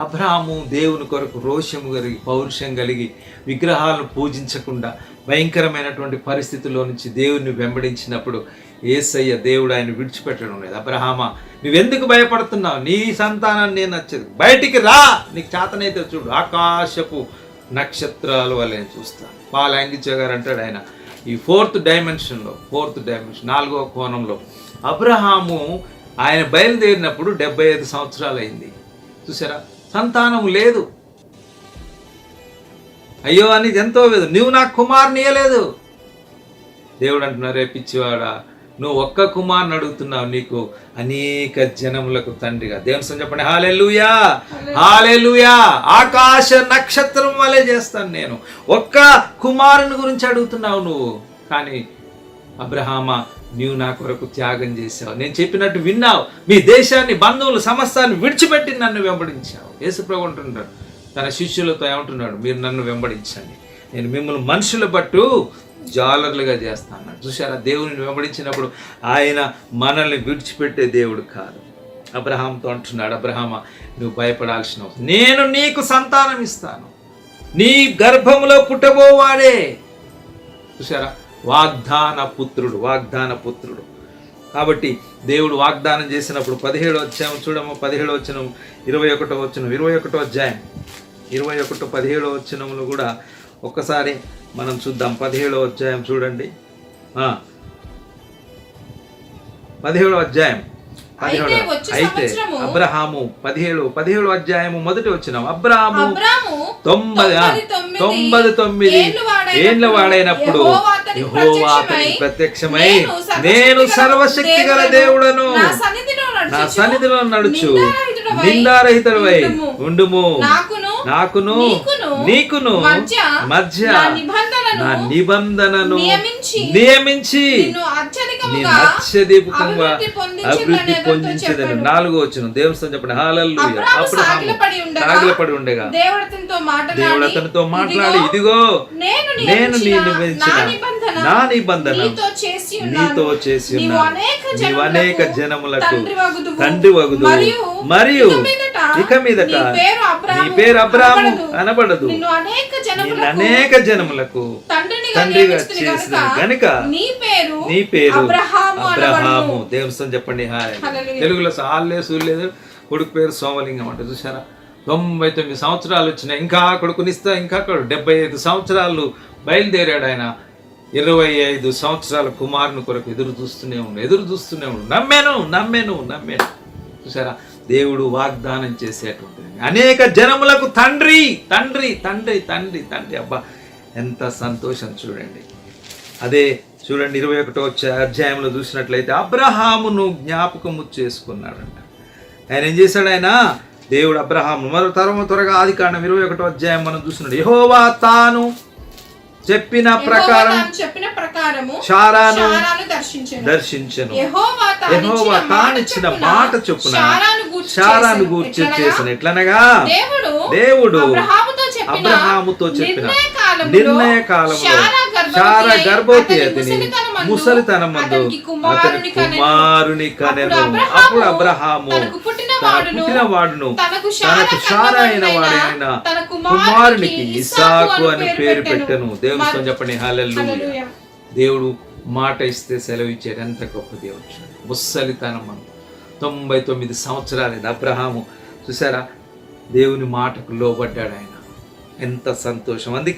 అబ్రహాము దేవుని కొరకు రోషము కలిగి పౌరుషం కలిగి విగ్రహాలను పూజించకుండా భయంకరమైనటువంటి పరిస్థితుల్లో నుంచి దేవుణ్ణి వెంబడించినప్పుడు ఏసయ్య దేవుడు ఆయన విడిచిపెట్టడం లేదు. అబ్రహామా నువ్వెందుకు భయపడుతున్నావు? నీ సంతానం నేను నచ్చదు. బయటికి రా! నీకు చేతనైతే చూడు. ఆకాశపు నక్షత్రాలు వల్ల నేను చూస్తాను పాల గారు అంటాడు ఆయన. ఈ ఫోర్త్ డైమెన్షన్లో ఫోర్త్ డైమెన్షన్ నాలుగో కోణంలో అబ్రహాము ఆయన బయలుదేరినప్పుడు డెబ్బై ఐదు సంవత్సరాలు అయింది చూసారా? సంతానం లేదు. అయ్యో అని ఎంతో వేదు. నువ్వు నాకు కుమారుని ఇయ్యలేదు. దేవుడు అంటున్నారు పిచ్చివాడా నువ్వు ఒక్క కుమారుని అడుగుతున్నావు నీకు అనేక జనములకు తండ్రిగా. దేవుని చెప్పండి. హాలెలుయా హాలెలుయా ఆకాశ నక్షత్రం వలె చేస్తాను నేను. ఒక్క కుమారుని గురించి అడుగుతున్నావు నువ్వు. కానీ అబ్రహామా నీవు నా కొరకు త్యాగం చేశావు. నేను చెప్పినట్టు విన్నావు. మీ దేశాన్ని బంధువులు సమస్తాన్ని విడిచిపెట్టి నన్ను వెంబడించావు. యేసుప్రభు అంటున్నాడు తన శిష్యులతో ఏమంటున్నాడు? మీరు నన్ను వెంబడించండి. నేను మిమ్మల్ని మనుషుల పట్టు జాలర్లుగా చేస్తాను చూసారా దేవుని వెంబడించినప్పుడు ఆయన మనల్ని విడిచిపెట్టే దేవుడు కాదు. అబ్రహాంతో అంటున్నాడు అబ్రహామ నువ్వు భయపడాల్సిన అవసరం నేను నీకు సంతానం ఇస్తాను. నీ గర్భంలో పుట్టబోవాడే. చూసారా వాగ్దాన పుత్రుడు వాగ్దాన పుత్రుడు కాబట్టి దేవుడు వాగ్దానం చేసినప్పుడు పదిహేడు అధ్యాయం చూడము పదిహేడు వచ్చిన ఇరవై ఒకటో వచ్చిన ఇరవై ఒకటో అధ్యాయం. ఇరవై ఒకటో పదిహేడో వచ్చినములు కూడా ఒక్కసారి మనం చూద్దాం. పదిహేడో అధ్యాయం చూడండి. ఆ. పదిహేడో అధ్యాయం. పదిహేడు అయితే అబ్రహాము పదిహేడు పదిహేడు అధ్యాయము మొదటి వచ్చిన అబ్రహాము తొంభై తొంభై తొమ్మిది ఏండ్లు వాడైనప్పుడు యెహోవా అతనికి ప్రత్యక్షమై నేను సర్వశక్తి గల దేవుడను నా సన్నిధిలో నడుచు. నిందారహితుడవై ఉండుము. నాకును నాకును మధ్య మధ్య నా నిబంధనను నియమించి అత్యదీపకంగా అభివృద్ధి పొందించదని. నాలుగో వచ్చిన దేవుని చెప్పండి హాలల్లు అప్పుడు సాగిలపడి ఉండగా, దేవుడు అతనితో మాట్లాడి ఇదిగో నేను నియమించిన నా నిబంధన నా నిబంధన నీతో చేసి నీవు. అనేక జనములకు తండ్రి. మరియు మరియు ఇక మీదట నీ పేరు అబ్రాము అనబడదు. అనేక జనములకు తండ్రిగా చేసిన గనుక. గనుక నీ పేరు అబ్రహాము సం చెప్పండి. హాయ్. తెలుగులో సాల్లే సూర్యలేదు. కొడుకు పేరు సోమలింగం అంటే. చూసారా తొంభై తొమ్మిది సంవత్సరాలు వచ్చినాయి. ఇంకా కొడుకునిస్తా ఇంకా డెబ్బై ఐదు సంవత్సరాలు బయలుదేరాడు ఆయన. ఇరవై ఐదు సంవత్సరాల కుమారుని కొరకు ఎదురు చూస్తూనే ఉండు. ఎదురు చూస్తూనే ఉండు. నమ్మాను నమ్మాను నమ్మాను. చూసారా దేవుడు వాగ్దానం చేసేటువంటిది. అనేక జనములకు తండ్రి తండ్రి తండ్రి తండ్రి తండ్రి. అబ్బా ఎంత సంతోషం చూడండి. అదే చూడండి ఇరవై ఒకటో అధ్యాయంలో చూసినట్లయితే అబ్రహామును జ్ఞాపకము చేసుకున్నాడంట. ఆయన ఏం చేశాడు ఆయన? దేవుడు అబ్రహాము మరో తరము త్వరగా ఆది కాండం ఇరవై ఒకటో అధ్యాయం మనం చూస్తున్నాడు. యహోవా తాను చెప్పిన ప్రకారం చెప్పిన ప్రకారము శారాను దర్శించెను. దర్శించను. యెహోవా తాను యెహోవా ఇచ్చిన తానిచ్చిన మాట చొప్పున శారాను గూర్చి చేసెను. ఎట్లనగా, దేవుడు దేవుడు అబ్రహాముతో చెప్పిన నిర్ణయ కాలంలో శారా గర్భవతి అతని అతనికి కుమారుని అతని కనెను. కుమారుని కనెను అప్పుడు అబ్రహాము పుట్టిన వాడును, తనకు శారా అయిన వాడైన కుమారునికి ఇసాకు అని పేరు పెట్టను దేవుని మరి- చెప్పండి హల్లెలూయా. దేవుడు మాట ఇస్తే సెలవు ఇచ్చాడు ఎంత గొప్ప దేవుడు చూడండి. ముస్సలితనం అంత తొంభై తొమ్మిది సంవత్సరాలు అబ్రహాము. చూసారా? దేవుని మాటకు లోబడ్డాడు ఆయన. ఎంత సంతోషం. అందుకే